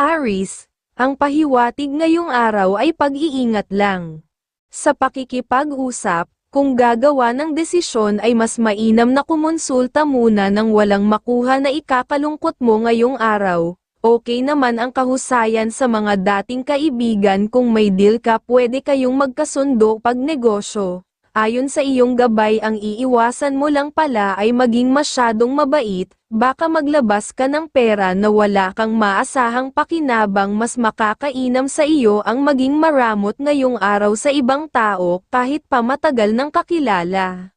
Aris, ang pahiwatig ngayong araw ay pag-iingat lang. Sa pakikipag-usap, kung gagawa ng desisyon ay mas mainam na kumonsulta muna ng walang makuha na ikakalungkot mo ngayong araw. Okay naman ang kahusayan sa mga dating kaibigan kung may deal ka pwede kayong magkasundo pag negosyo. Ayon sa iyong gabay ang iiwasan mo lang pala ay maging masyadong mabait, baka maglabas ka ng pera na wala kang maasahang pakinabang mas makakainam sa iyo ang maging maramot ngayong araw sa ibang tao kahit pa matagal ng kakilala.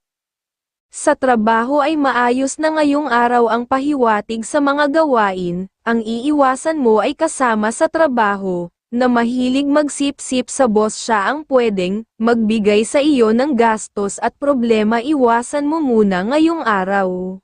Sa trabaho ay maayos na ngayong araw ang pahiwatig sa mga gawain, ang iiwasan mo ay kasama sa trabaho, na mahilig magsip-sip sa boss siya ang pwedeng magbigay sa iyo ng gastos at problema iwasan mo muna ngayong araw.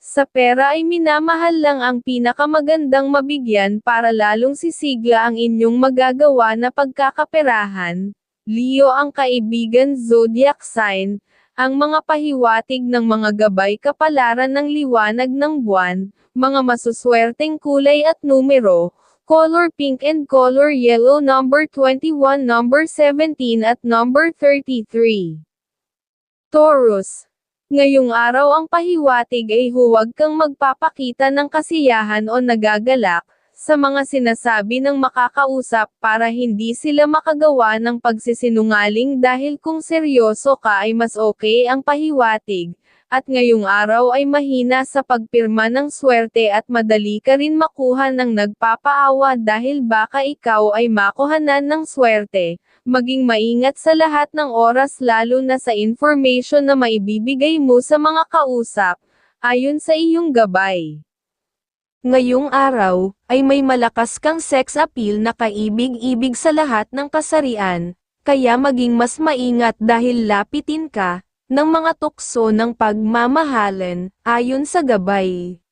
Sa pera ay minamahal lang ang pinakamagandang mabigyan para lalong sisigla ang inyong magagawa na pagkakaperahan. Leo ang kaibigan zodiac sign, ang mga pahiwatig ng mga gabay kapalaran ng liwanag ng buwan, mga masuswerteng kulay at numero, color pink and color yellow number 21 number 17 at number 33. Taurus. Ngayong araw ang pahiwatig ay huwag kang magpapakita ng kasiyahan o nagagalak, sa mga sinasabi ng makakausap para hindi sila makagawa ng pagsisinungaling dahil kung seryoso ka ay mas okay ang pahiwatig, at ngayong araw ay mahina sa pagpirma ng swerte at madali ka rin makuha ng nagpapaawa dahil baka ikaw ay makuhanan ng swerte. Maging maingat sa lahat ng oras lalo na sa information na maibibigay mo sa mga kausap, ayon sa iyong gabay. Ngayong araw, ay may malakas kang sex appeal na kaibig-ibig sa lahat ng kasarian, kaya maging mas maingat dahil lapitin ka, ng mga tukso ng pagmamahalan, ayon sa gabay.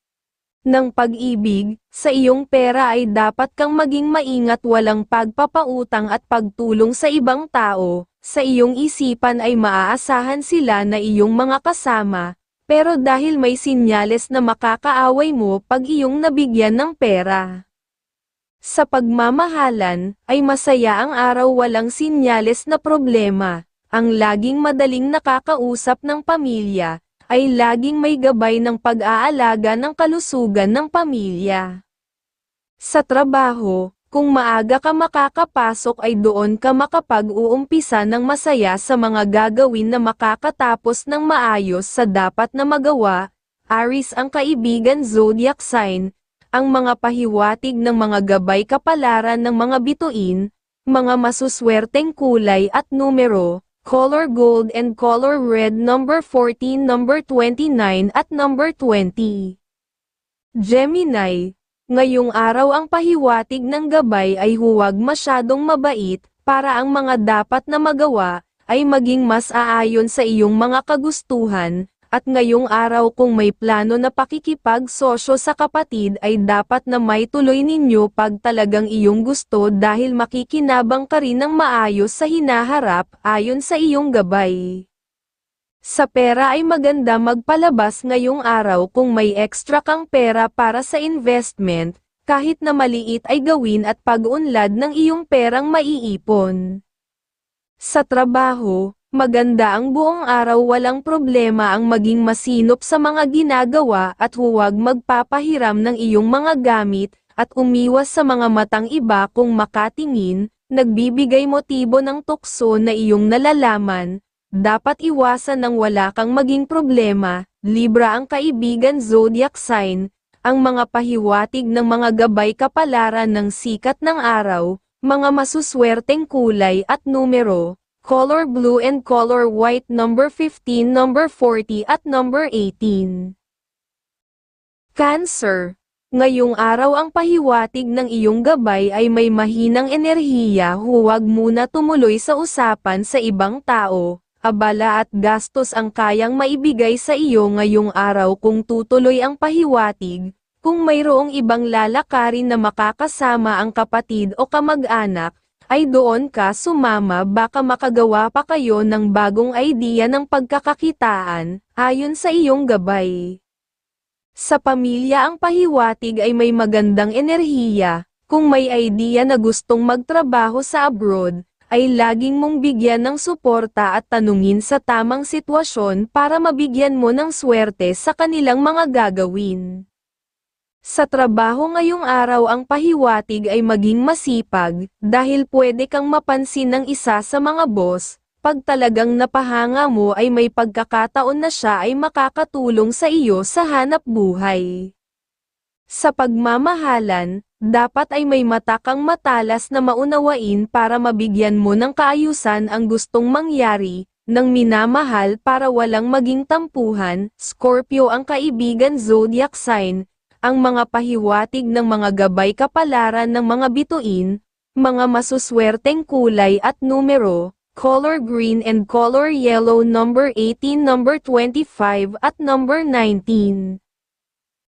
Ng pag-ibig, sa iyong pera ay dapat kang maging maingat walang pagpapautang at pagtulong sa ibang tao, sa iyong isipan ay maaasahan sila na iyong mga kasama, pero dahil may sinyales na makakaaway mo pag iyong nabigyan ng pera. Sa pagmamahalan, ay masaya ang araw walang sinyales na problema, ang laging madaling nakakausap ng pamilya, ay laging may gabay ng pag-aalaga ng kalusugan ng pamilya. Sa trabaho, kung maaga ka makakapasok ay doon ka makapag-uumpisa ng masaya sa mga gagawin na makakatapos ng maayos sa dapat na magawa, Aris ang kaibigan zodiac sign, ang mga pahiwatig ng mga gabay kapalaran ng mga bituin, mga masuswerteng kulay at numero, color gold and color red number 14 number 29 at number 20. Gemini, ngayong araw ang pahiwatig ng gabay ay huwag masyadong mabait, para ang mga dapat na magawa, ay maging mas aayon sa iyong mga kagustuhan, at ngayong araw kung may plano na pakikipag-sosyo sa kapatid ay dapat na may tuloy ninyo pag talagang iyong gusto dahil makikinabang ka rin ng maayos sa hinaharap ayon sa iyong gabay. Sa pera ay maganda magpalabas ngayong araw kung may extra kang pera para sa investment, kahit na maliit ay gawin at pag-unlad ng iyong perang maiipon. Sa trabaho, Maganda ang buong araw walang problema ang maging masinop sa mga ginagawa at huwag magpapahiram ng iyong mga gamit, at umiwas sa mga matang iba. Kung makatingin, nagbibigay motibo ng tukso na iyong nalalaman, dapat iwasan ng wala kang maging problema, Libra ang kaibigan zodiac sign, ang mga pahiwatig ng mga gabay kapalaran ng sikat ng araw, mga masuswerteng kulay at numero, color blue and color white number 15 number 40 at number 18. Cancer. Ngayong araw ang pahiwatig ng iyong gabay ay may mahinang enerhiya huwag muna tumuloy sa usapan sa ibang tao, abala at gastos ang kayang maibigay sa iyo ngayong araw kung tutuloy ang pahiwatig, kung mayroong ibang lalakarin na makakasama ang kapatid o kamag-anak, ay doon ka sumama baka makagawa pa kayo ng bagong idea ng pagkakakitaan, ayon sa iyong gabay. Sa pamilya ang pahiwatig ay may magandang enerhiya, kung may idea na gustong magtrabaho sa abroad, ay laging mong bigyan ng suporta at tanungin sa tamang sitwasyon para mabigyan mo ng swerte sa kanilang mga gagawin. Sa trabaho ngayong araw ang pahiwatig ay maging masipag, dahil pwede kang mapansin ng isa sa mga boss, pag talagang napahanga mo ay may pagkakataon na siya ay makakatulong sa iyo sa hanap buhay. Sa pagmamahalan, dapat ay may mata kang matalas na maunawain para mabigyan mo ng kaayusan ang gustong mangyari, ng minamahal para walang maging tampuhan, Scorpio ang kaibigan zodiac sign, ang mga pahiwatig ng mga gabay kapalaran ng mga bituin, mga masuswerteng kulay at numero, color green and color yellow number 18 number 25 at number 19.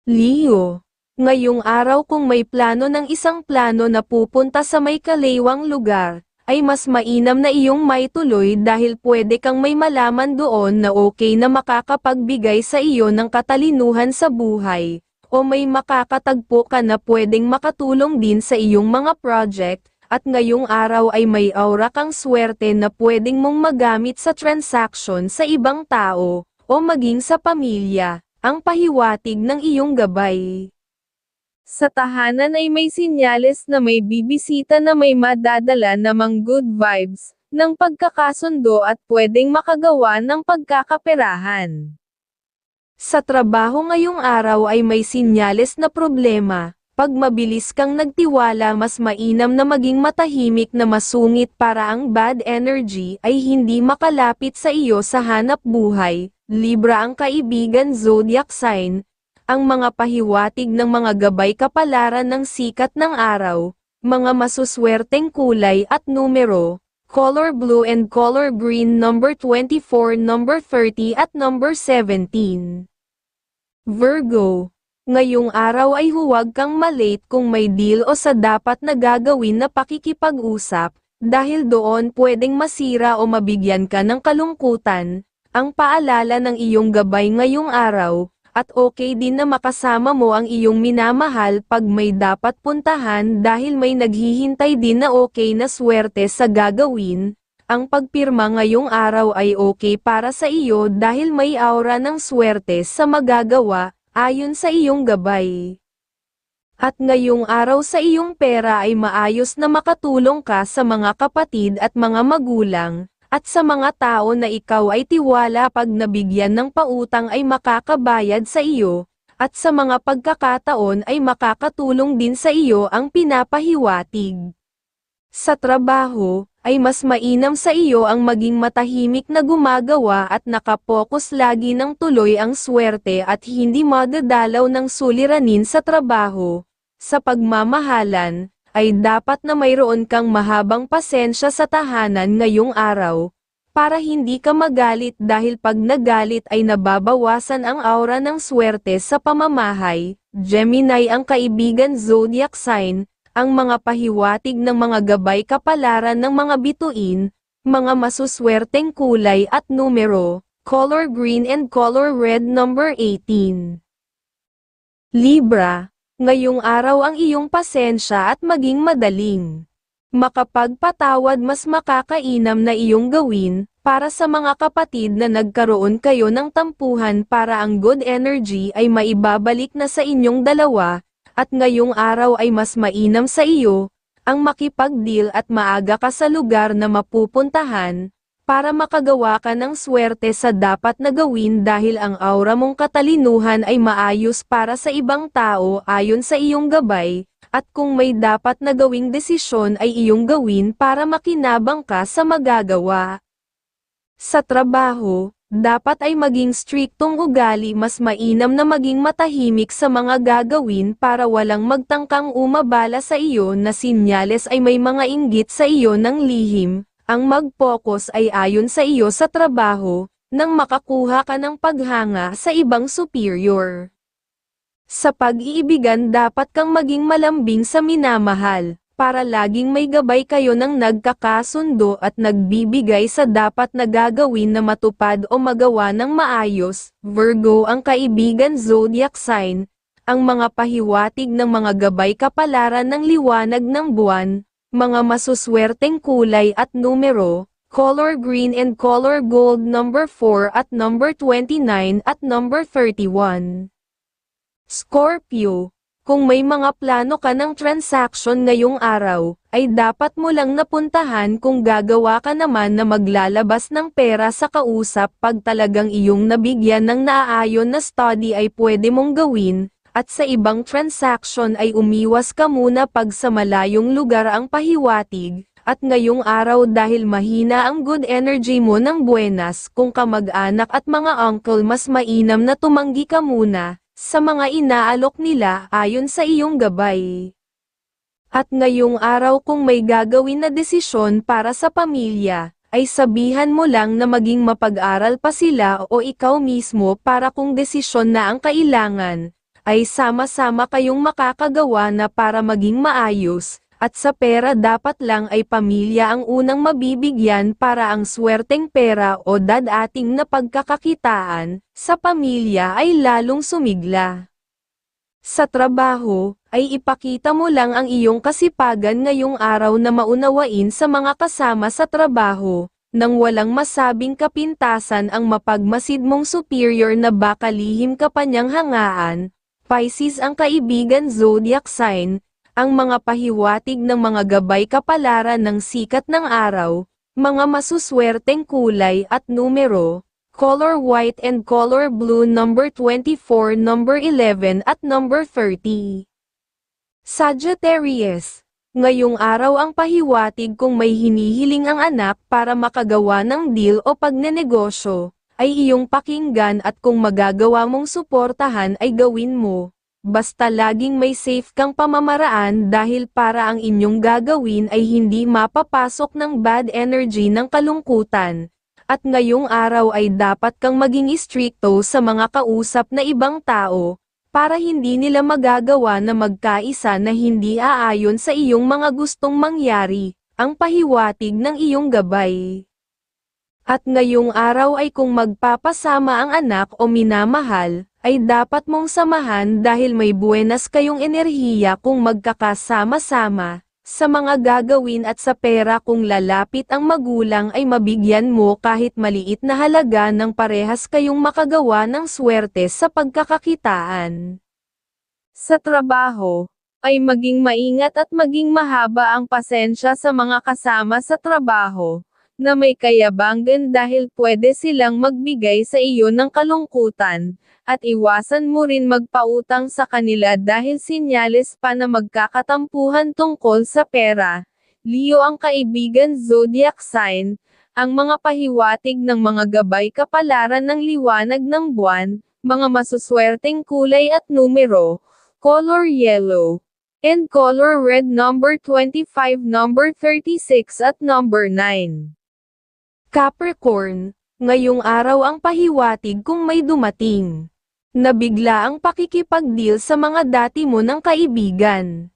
Leo Ngayong araw kung may plano ng isang plano na pupunta sa may kaliwang lugar, ay mas mainam na iyong may tuloy dahil pwede kang may malaman doon na okay na makakapagbigay sa iyo ng katalinuhan sa buhay, o may makakatagpo ka na pwedeng makatulong din sa iyong mga project, at ngayong araw ay may aura kang swerte na pwedeng mong magamit sa transaction sa ibang tao, o maging sa pamilya, ang pahiwatig ng iyong gabay. Sa tahanan ay may sinyales na may bibisita na may madadala namang good vibes, ng pagkakasundo at pwedeng makagawa ng pagkakaperahan. Sa trabaho ngayong araw ay may sinyales na problema, pag mabilis kang nagtiwala mas mainam na maging matahimik na masungit para ang bad energy ay hindi makalapit sa iyo sa hanap buhay, Libra ang kaibigan zodiac sign, ang mga pahiwatig ng mga gabay kapalaran ng sikat ng araw, mga masuswerteng kulay at numero, color blue and color green number 24, number 30 at number 17. Virgo, ngayong araw ay huwag kang malate kung may deal o sa dapat na gagawin na pakikipag-usap, dahil doon pwedeng masira o mabigyan ka ng kalungkutan, ang paalala ng iyong gabay ngayong araw, at okay din na makasama mo ang iyong minamahal pag may dapat puntahan dahil may naghihintay din na okay na swerte sa gagawin. Ang pagpirma ngayong araw ay okay para sa iyo dahil may aura ng swerte sa magagawa, ayon sa iyong gabay. At ngayong araw sa iyong pera ay maayos na makatulong ka sa mga kapatid at mga magulang, at sa mga tao na ikaw ay tiwala pag nabigyan ng pautang ay makakabayad sa iyo, at sa mga pagkakataon ay makakatulong din sa iyo ang pinapahiwatig. Sa trabaho, ay mas mainam sa iyo ang maging matahimik na gumagawa at nakapokus lagi ng tuloy ang swerte at hindi madadalaw ng suliranin sa trabaho. Sa pagmamahalan, ay dapat na mayroon kang mahabang pasensya sa tahanan ngayong araw, para hindi ka magalit dahil pag nagalit ay nababawasan ang aura ng swerte sa pamamahay. Gemini ang kaibigan zodiac sign, ang mga pahiwatig ng mga gabay kapalaran ng mga bituin, mga masuswerteng kulay at numero, color green and color red number 18. Libra, Ngayong araw ang iyong pasensya at maging madaling. Makapagpatawad mas makakainam na iyong gawin, para sa mga kapatid na nagkaroon kayo ng tampuhan para ang good energy ay maibabalik na sa inyong dalawa, at ngayong araw ay mas mainam sa iyo, ang makipag-deal at maaga ka sa lugar na mapupuntahan, para makagawa ka ng swerte sa dapat na gawin dahil ang aura mong katalinuhan ay maayos para sa ibang tao ayon sa iyong gabay, at kung may dapat na gawing desisyon ay iyong gawin para makinabang ka sa magagawa. Sa trabaho, dapat ay maging striktong ugali mas mainam na maging matahimik sa mga gagawin para walang magtangkang umabala sa iyo na sinyales ay may mga inggit sa iyo ng lihim, ang mag-focus ay ayon sa iyo sa trabaho, nang makakuha ka ng paghanga sa ibang superior. Sa pag-iibigan dapat kang maging malambing sa minamahal, para laging may gabay kayo ng nagkakasundo at nagbibigay sa dapat na gagawin na matupad o magawa ng maayos. Virgo ang kaibigan zodiac sign, ang mga pahiwatig ng mga gabay kapalaran ng liwanag ng buwan, mga masuswerteng kulay at numero, color green and color gold number 4 at number 29 at number 31. Scorpio, kung may mga plano ka ng transaction ngayong araw, ay dapat mo lang napuntahan kung gagawa ka naman na maglalabas ng pera sa kausap pag talagang iyong nabigyan ng naaayon na study ay pwede mong gawin, at sa ibang transaction ay umiwas ka muna pag sa malayong lugar ang pahiwatig, at ngayong araw dahil mahina ang good energy mo ng buenas kung kamag-anak at mga uncle mas mainam na tumanggi ka muna, sa mga inaalok nila ayon sa iyong gabay. At ngayong araw kung may gagawin na desisyon para sa pamilya, ay sabihan mo lang na maging mapag-aral pa sila o ikaw mismo para kung desisyon na ang kailangan, ay sama-sama kayong makakagawa na para maging maayos, at sa pera dapat lang ay pamilya ang unang mabibigyan para ang swerteng pera o dadating na pagkakakitaan, sa pamilya ay lalong sumigla. Sa trabaho, ay ipakita mo lang ang iyong kasipagan ngayong araw na maunawain sa mga kasama sa trabaho, nang walang masabing kapintasan ang mapagmasid mong superior na baka lihim ka pa niyang hangaan, Pisces ang kaibigan zodiac sign, ang mga pahiwatig ng mga gabay kapalaran ng sikat ng araw, mga masuswerteng kulay at numero, color white and color blue number 24, number 11 at number 30. Sagittarius, ngayong araw ang pahiwatig kung may hinihiling ang anak para makagawa ng deal o pagnenegosyo, ay iyong pakinggan at kung magagawa mong suportahan ay gawin mo. Basta laging may safe kang pamamaraan dahil para ang inyong gagawin ay hindi mapapasok ng bad energy ng kalungkutan. At ngayong araw ay dapat kang maging stricto sa mga kausap na ibang tao, para hindi nila magagawa na magkaisa na hindi aayon sa iyong mga gustong mangyari, ang pahiwatig ng iyong gabay. At ngayong araw ay kung magpapasama ang anak o minamahal, ay dapat mong samahan dahil may buenas kayong enerhiya kung magkakasama-sama, sa mga gagawin at sa pera kung lalapit ang magulang ay mabigyan mo kahit maliit na halaga ng parehas kayong makagawa ng swerte sa pagkakakitaan. Sa trabaho, ay maging maingat at maging mahaba ang pasensya sa mga kasama sa trabaho, na may kayabangan dahil pwede silang magbigay sa iyo ng kalungkutan, at iwasan mo rin magpautang sa kanila dahil sinyales pa na magkakatampuhan tungkol sa pera. Leo ang kaibigan zodiac sign, ang mga pahiwatig ng mga gabay kapalaran ng liwanag ng buwan, mga masuswerteng kulay at numero, color yellow, and color red number 25 number 36 at number 9. Capricorn, ngayong araw ang pahiwatig kung may dumating. Nabigla ang pakikipag-deal sa mga dati mo ng kaibigan.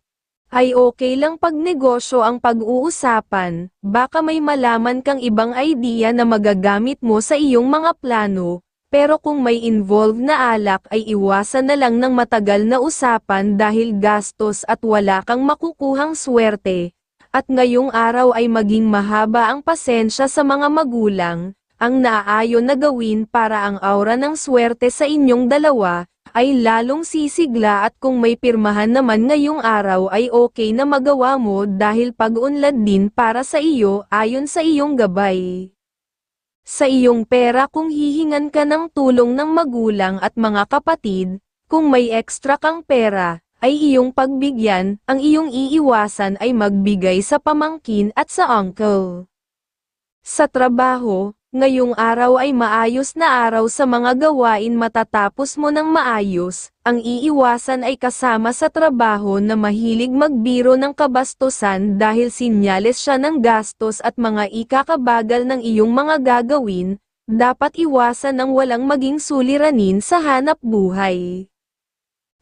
Ay okay lang pag negosyo ang pag-uusapan, baka may malaman kang ibang idea na magagamit mo sa iyong mga plano, pero kung may involved na alak ay iwasan na lang ng matagal na usapan dahil gastos at wala kang makukuhang swerte. At ngayong araw ay maging mahaba ang pasensya sa mga magulang, ang naaayon na gawin para ang aura ng swerte sa inyong dalawa, ay lalong sisigla at kung may pirmahan naman ngayong araw ay okay na magawa mo dahil pag-unlad din para sa iyo ayon sa iyong gabay. Sa iyong pera kung hihingan ka ng tulong ng magulang at mga kapatid, kung may extra kang pera, ay iyong pagbigyan, ang iyong iiwasan ay magbigay sa pamangkin at sa uncle. Sa trabaho, Ngayong araw ay maayos na araw sa mga gawain matatapos mo ng maayos, ang iiwasan ay kasama sa trabaho na mahilig magbiro ng kabastusan dahil sinyales siya ng gastos at mga ikakabagal ng iyong mga gagawin, dapat iwasan ng walang maging suliranin sa hanap buhay.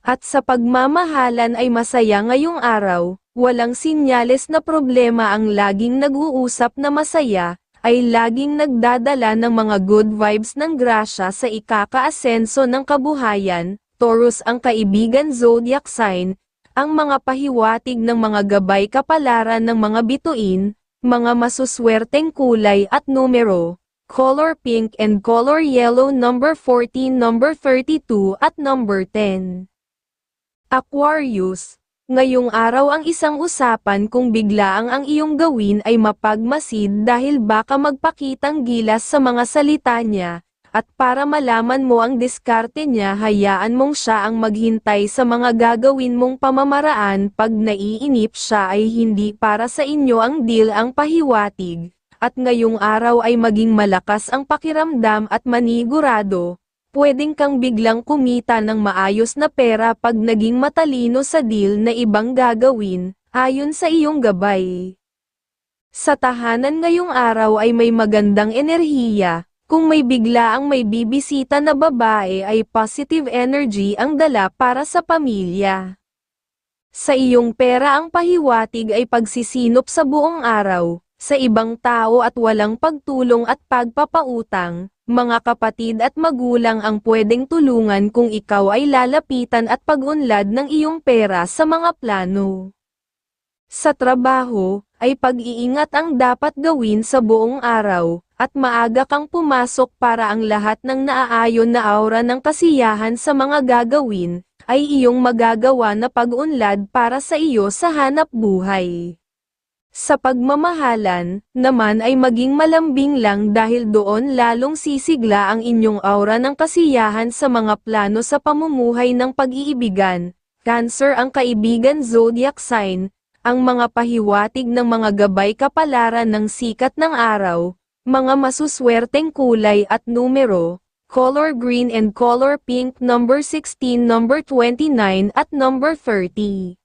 At sa pagmamahalan ay masaya ngayong araw, walang sinyales na problema ang laging nag-uusap na masaya, ay laging nagdadala ng mga good vibes ng grasya sa ikakaasenso ng kabuhayan, Taurus ang kaibigan zodiac sign, ang mga pahiwatig ng mga gabay kapalaran ng mga bituin, mga masuswerteng kulay at numero, color pink and color yellow number 14, number 32 at number 10. Aquarius, ngayong araw ang isang usapan kung biglaang ang iyong gawin ay mapagmasid dahil baka magpakitang gilas sa mga salita niya, at para malaman mo ang diskarte niya hayaan mong siya ang maghintay sa mga gagawin mong pamamaraan. Pag naiinip siya ay hindi para sa inyo ang deal ang pahiwatig, at ngayong araw ay maging malakas ang pakiramdam at manigurado, pwedeng kang biglang kumita ng maayos na pera pag naging matalino sa deal na ibang gagawin, ayon sa iyong gabay. Sa tahanan ngayong araw ay may magandang enerhiya, kung may bigla ang may bibisita na babae ay positive energy ang dala para sa pamilya. Sa iyong pera ang pahiwatig ay pagsisinop sa buong araw, sa ibang tao at walang pagtulong at pagpapautang, mga kapatid at magulang ang pwedeng tulungan kung ikaw ay lalapitan at pagunlad ng iyong pera sa mga plano. Sa trabaho, ay pag-iingat ang dapat gawin sa buong araw, at maaga kang pumasok para ang lahat ng naaayon na aura ng kasiyahan sa mga gagawin, ay iyong magagawa na pag-unlad para sa iyo sa hanap buhay. Sa pagmamahalan, naman ay maging malambing lang dahil doon lalong sisigla ang inyong aura ng kasiyahan sa mga plano sa pamumuhay ng pag-iibigan. Cancer ang kaibigan zodiac sign, ang mga pahiwatig ng mga gabay kapalaran ng sikat ng araw, mga masuswerteng kulay at numero, color green and color pink number 16, number 29 at number 30.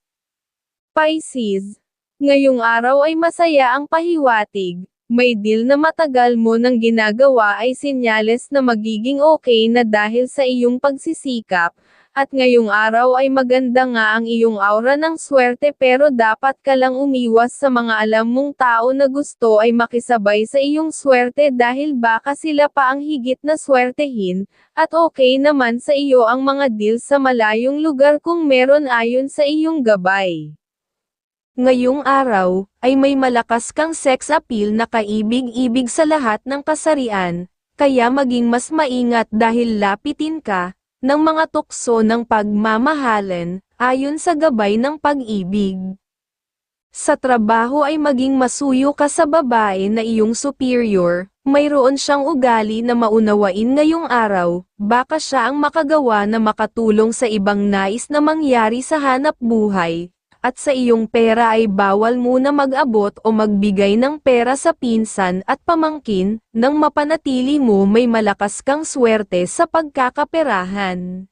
Pisces Ngayong araw ay masaya ang pahiwatig. May deal na matagal mo nang ginagawa ay sinyales na magiging okay na dahil sa iyong pagsisikap, at ngayong araw ay maganda nga ang iyong aura ng swerte pero dapat ka lang umiwas sa mga alam mong tao na gusto ay makisabay sa iyong swerte dahil baka sila pa ang higit na swertehin, at okay naman sa iyo ang mga deal sa malayong lugar kung meron ayon sa iyong gabay. Ngayong araw, ay may malakas kang sex appeal na kaibig-ibig sa lahat ng kasarian, kaya maging mas maingat dahil lapitin ka, ng mga tukso ng pagmamahalan, ayon sa gabay ng pag-ibig. Sa trabaho ay maging masuyo ka sa babae na iyong superior, mayroon siyang ugali na maunawain ngayong araw, baka siya ang makagawa na makatulong sa ibang nais na mangyari sa hanap buhay, at sa iyong pera ay bawal muna mag-abot o magbigay ng pera sa pinsan at pamangkin, nang mapanatili mo may malakas kang swerte sa pagkakaperahan.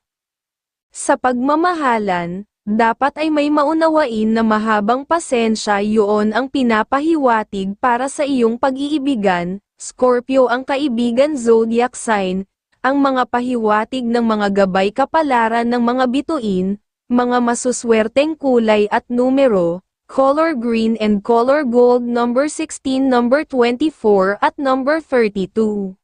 Sa pagmamahalan, dapat ay may maunawain na mahabang pasensya yun ang pinapahiwatig para sa iyong pag-iibigan, Scorpio ang kaibigan zodiac sign, ang mga pahiwatig ng mga gabay kapalaran ng mga bituin, mga masuswerteng kulay at numero, color green and color gold number 16, number 24 at number 32.